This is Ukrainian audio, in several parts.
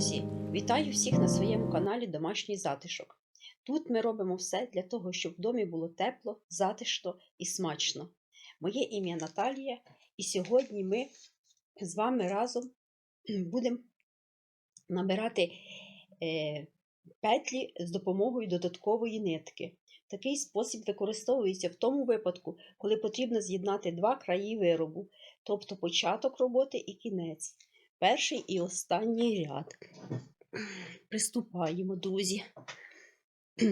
Друзі, вітаю всіх на своєму каналі Домашній затишок. Тут ми робимо все для того, щоб в домі було тепло, затишно і смачно. Моє ім'я Наталія, і сьогодні ми з вами разом будемо набирати е, петлі з допомогою додаткової нитки. Такий спосіб використовується в тому випадку, коли потрібно з'єднати два краї виробу, тобто початок роботи і кінець. Перший і останній ряд. Приступаємо, друзі.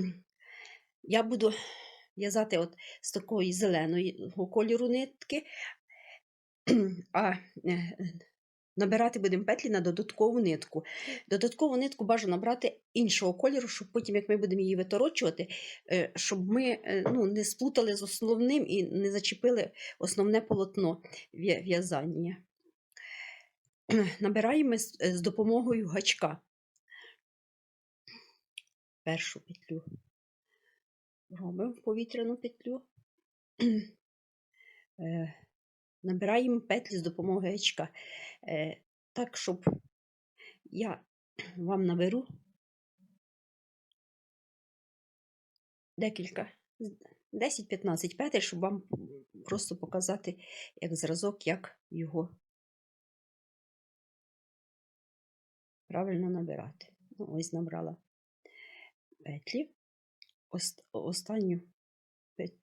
Я буду в'язати от з такої зеленої кольору нитки, а е, набирати будемо петлі на додаткову нитку. Додаткову нитку бажано брати іншого кольору, щоб потім, як ми будемо її виторочувати, е, щоб ми е, ну, не сплутали з основним і не зачепили основне полотно в'язання. Набираємо з, з допомогою гачка. Першу петлю робимо повітряну петлю. Е, Набираємо петлі з допомогою гачка. Е, Так, щоб я вам наберу декілька, 10-15 петель, щоб вам просто показати як зразок, як його правильно набирати. Ну, ось набрала петлі. Ост- Останню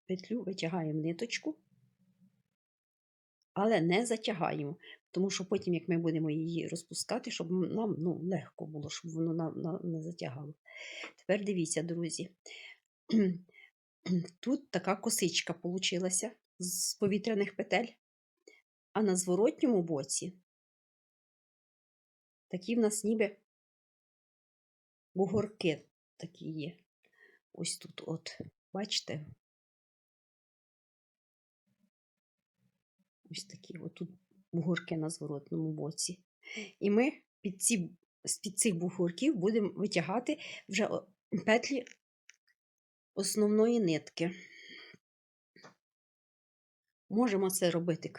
петлю витягаємо ниточку, але не затягаємо, тому що потім, як ми будемо її розпускати, щоб нам ну, легко було, щоб воно нам, нам не затягало. Тепер дивіться, друзі. Тут така косичка получилася з повітряних петель, а на зворотньому боці такі в нас ніби бугорки такі є. Ось тут, от, бачите? Ось такі от тут бугорки на зворотному боці. І ми під ці, з-під цих бугорків будемо витягати вже петлі основної нитки. Можемо це робити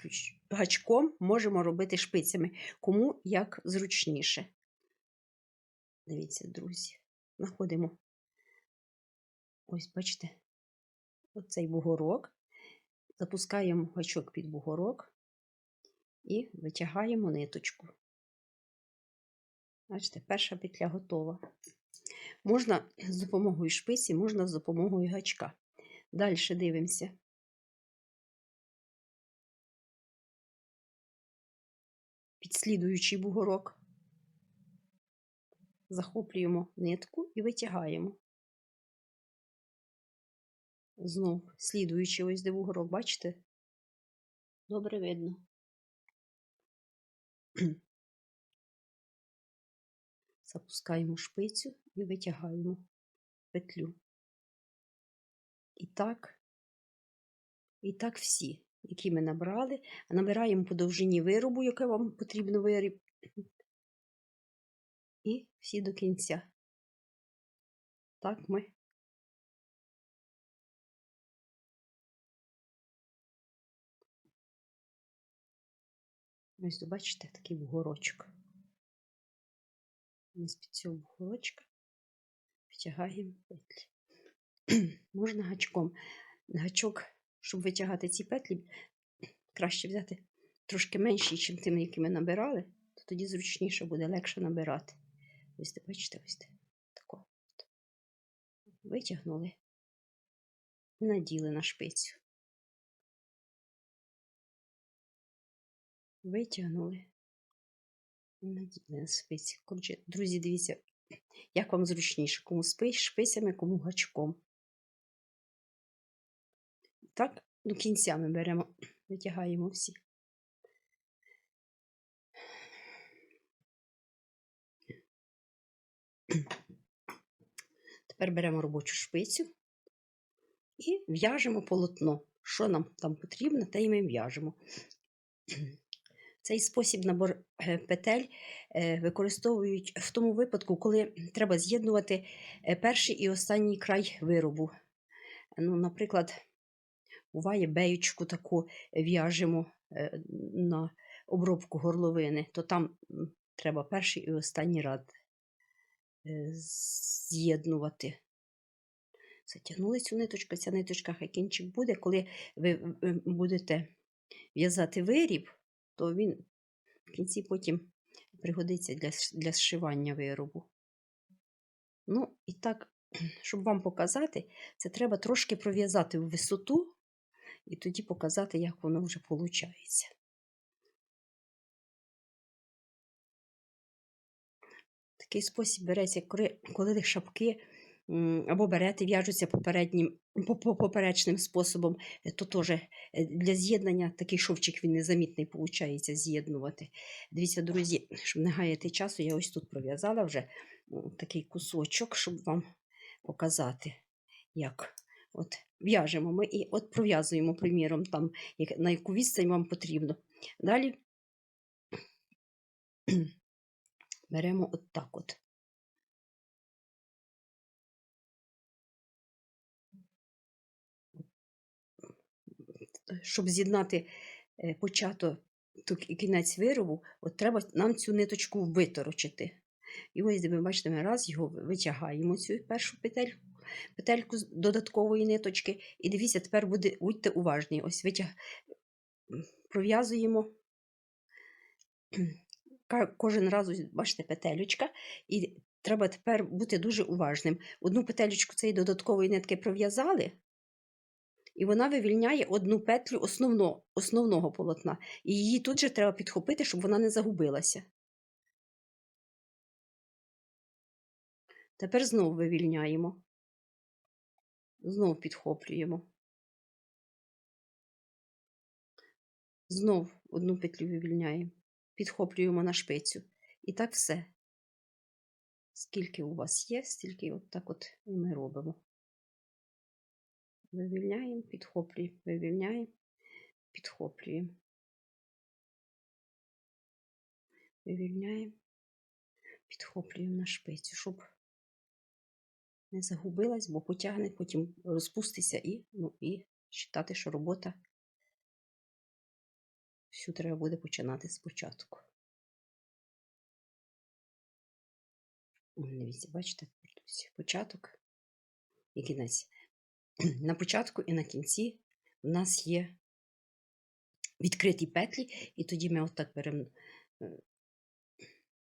гачком, можемо робити шпицями, кому як зручніше. Дивіться, друзі, знаходимо. Ось, бачите, оцей бугорок. Запускаємо гачок під бугорок і витягаємо ниточку. Бачите, перша петля готова. Можна з допомогою шпиці, можна з допомогою гачка. Далі дивимося. Підслідуючий бугорок. Захоплюємо нитку і витягаємо. Знов слідуючи ось де бугорок, бачите? Добре видно. Запускаємо шпицю і витягаємо петлю. І так, і так всі, які ми набрали, набираємо по довжині виробу, яке вам потрібно виріб. І всі до кінця. Так ми Ось бачите такий бугорочок. Ми з-під цього бугорочка витягаємо петлі. Можна гачком. Гачок, щоб витягати ці петлі, краще взяти трошки менший, ніж тим, які ми набирали, то тоді зручніше буде легше набирати. Ось ти бачите, ось те. Тако. Витягнули і наділи на шпицю. Витягнули. і наділи на спиці. Коротше, друзі, дивіться, як вам зручніше, кому шпицями, кому гачком. Так, до кінця ми беремо, витягаємо всі. Тепер беремо робочу шпицю і в'яжемо полотно. Що нам там потрібно, те й ми в'яжемо. Цей спосіб набор е, петель е, використовують в тому випадку, коли треба з'єднувати е, перший і останній край виробу. Ну, наприклад, буває беючку таку в'яжемо е, на обробку горловини, то там треба перший і останній ряд е, з'єднувати. Затягнули цю ниточку, ця ниточка хай кінчик буде. Коли ви е, будете в'язати виріб, то він в кінці потім пригодиться для, для зшивання виробу. Ну, і так, щоб вам показати, це треба трошки пров'язати в висоту і тоді показати, як воно вже виходить. Такий спосіб береться, коли, шапки або берети, в'яжуться попереднім, по- по- поперечним способом, е, то теж е, для з'єднання такий шовчик він незамітний виходить з'єднувати. Дивіться, друзі, щоб не гаяти часу, я ось тут пров'язала вже такий кусочок, щоб вам показати, як от в'яжемо ми і от пров'язуємо, приміром, там, на яку відстань вам потрібно. Далі беремо от так от. Щоб з'єднати е, початок і кінець виробу, от треба нам цю ниточку виторочити. І ось, де ви бачите, ми раз його витягаємо цю першу петельку, петельку з додаткової ниточки. І дивіться, тепер буде, будьте уважні. Ось витяг... пров'язуємо кожен раз, бачите, петелючка. І треба тепер бути дуже уважним. Одну петелючку цієї додаткової нитки пров'язали, і вона вивільняє одну петлю основно, основного полотна. І її тут же треба підхопити, щоб вона не загубилася. Тепер знову вивільняємо. Знову підхоплюємо. Знов одну петлю вивільняємо. Підхоплюємо на шпицю. І так все. Скільки у вас є, стільки от так от ми робимо. Вивільняємо, підхоплюємо, вивільняємо, підхоплюємо. Вивільняємо, підхоплюємо на шпицю, щоб не загубилась, бо потягне, потім розпуститься і, ну, і вважати, що робота всю треба буде починати спочатку. Дивіться, бачите, початок і кінець. На початку і на кінці у нас є відкриті петлі, і тоді ми отак беремо е,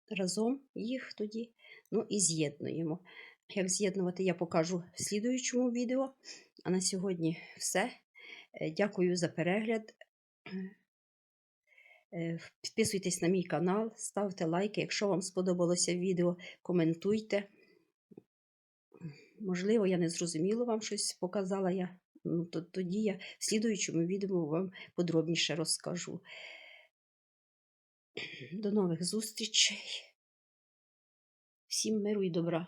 разом їх тоді, ну і з'єднуємо. Як з'єднувати, я покажу в слідуючому відео. А на сьогодні все. Е, Дякую за перегляд. Е, Підписуйтесь на мій канал, ставте лайки. Якщо вам сподобалося відео, коментуйте. Можливо, я не зрозуміло вам щось показала я. Ну, то, тоді я в слідуючому відео вам подробніше розкажу. До нових зустрічей. Всім миру і добра.